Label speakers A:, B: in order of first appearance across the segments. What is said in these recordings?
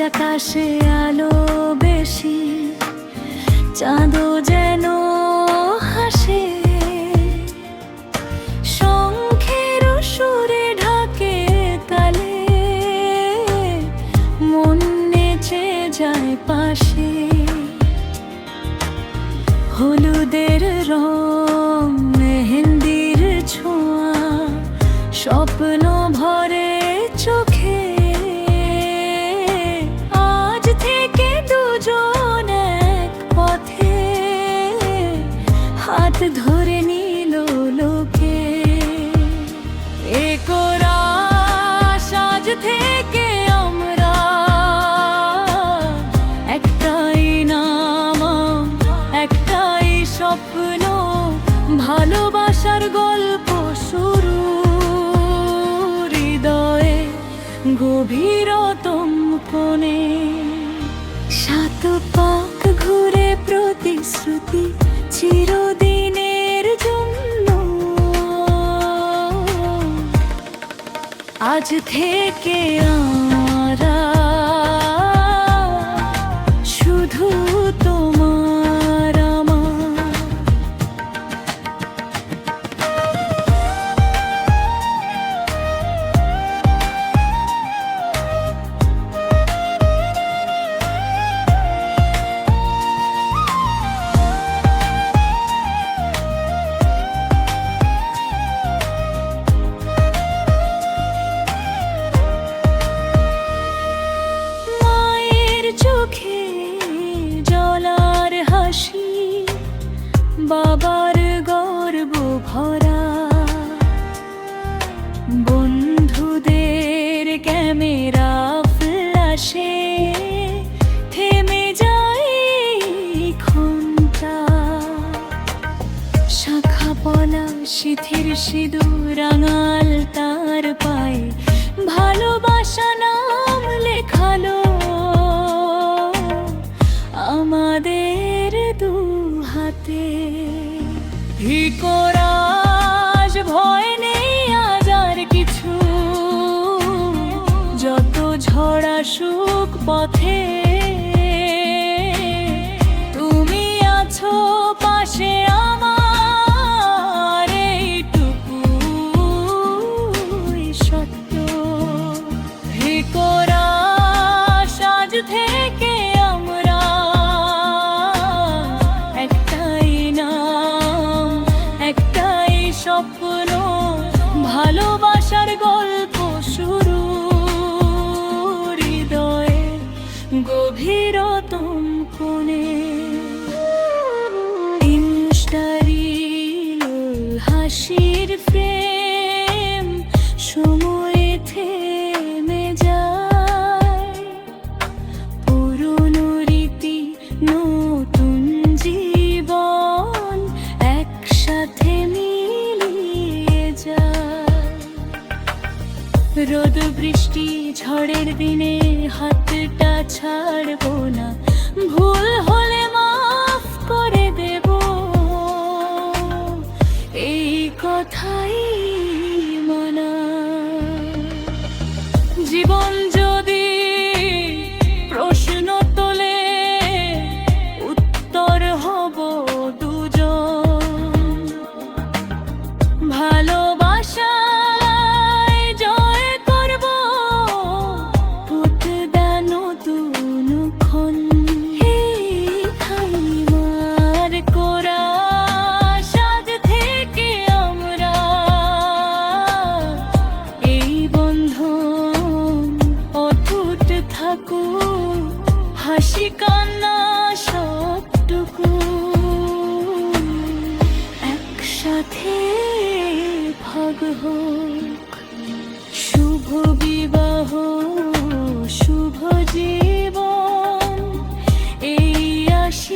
A: আকাশে আলো বেশি, চাঁদও যেন হাসে। শঙ্খের সুরে ঢাকে তালে, মন নেচে যায় পাশে। হলুদের রং, মেহেন্দির ছোঁয়া, স্বপ্ন গভীরতম কোণে সাত পাক ঘুরে প্রতিশ্রুতি চিরদিনের জন্য। আজ থেকে আমরা বাবার গর্ব ভরা। বন্ধুদের ক্যামেরা ফ্ল্যাশে থেমে যায় ঘণ্টা। শাখা পলা শিথির সিঁদুর রাঙাল তার পায়ে। ভালোবাসা নাম পথে হাসির ফ্রেম সময়ে থেমে যায়। পুরনো রীতি, নতুন জীবন একসাথে মিলিয়ে যায়। রোদ বৃষ্টি ঝড়ের দিনে হাতটা ছাড়বো না। ভুল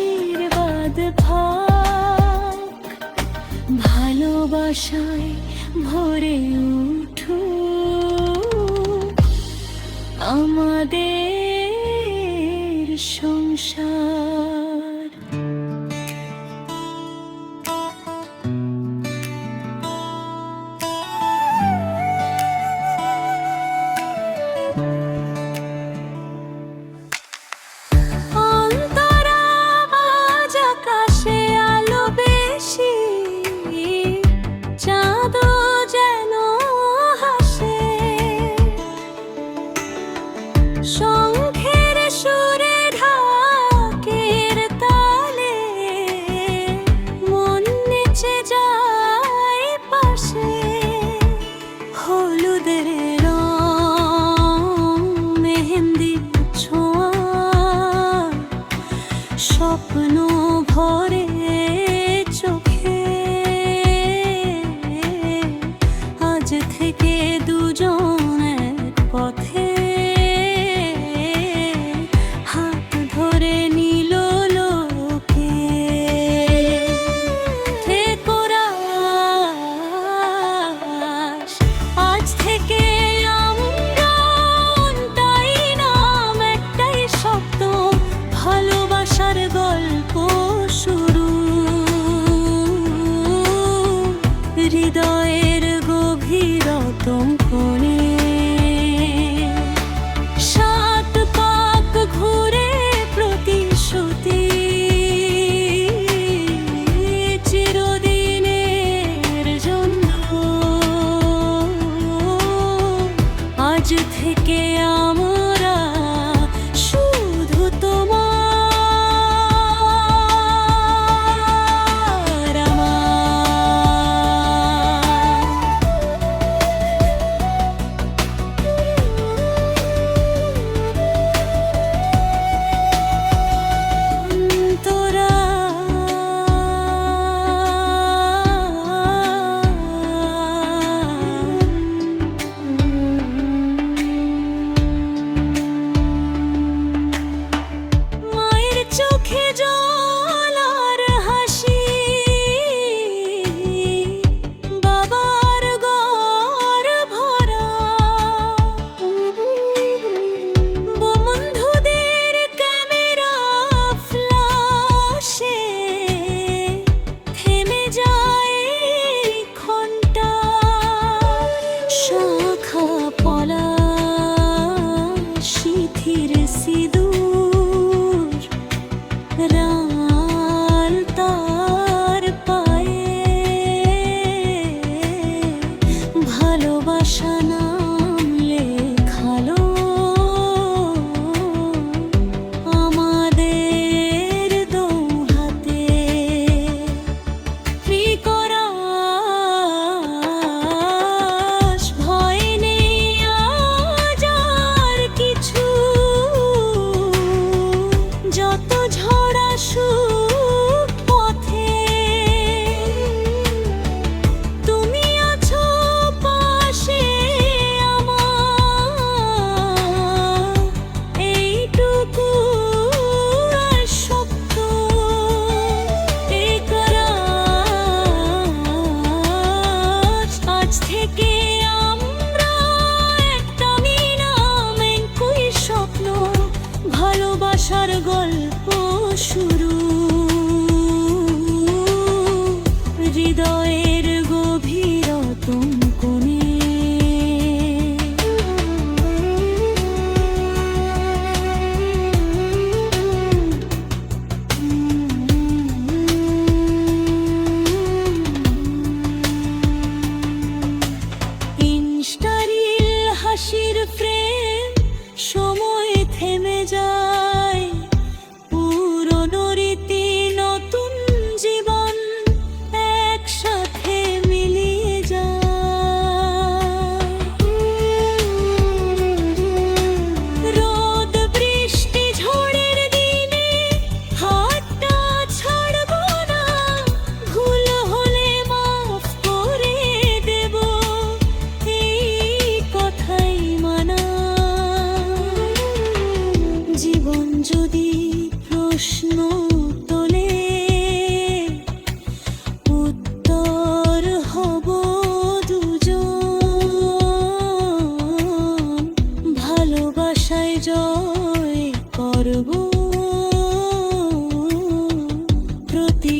A: আশীর্বাদ ভাগ ভালোবাসায় ভরে উঠু আমাদের সংসার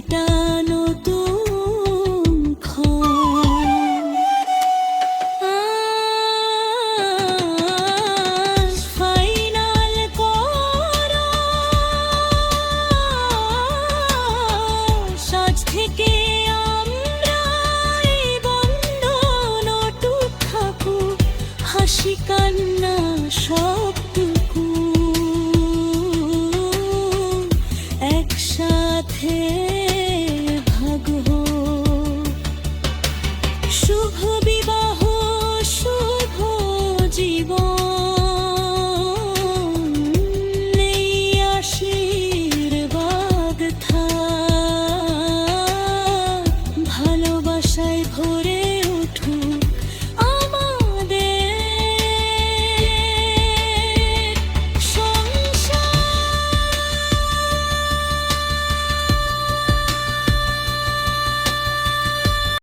A: শিকান্না নতুন ফাইনাল সাজ থেকে হাসি কান্না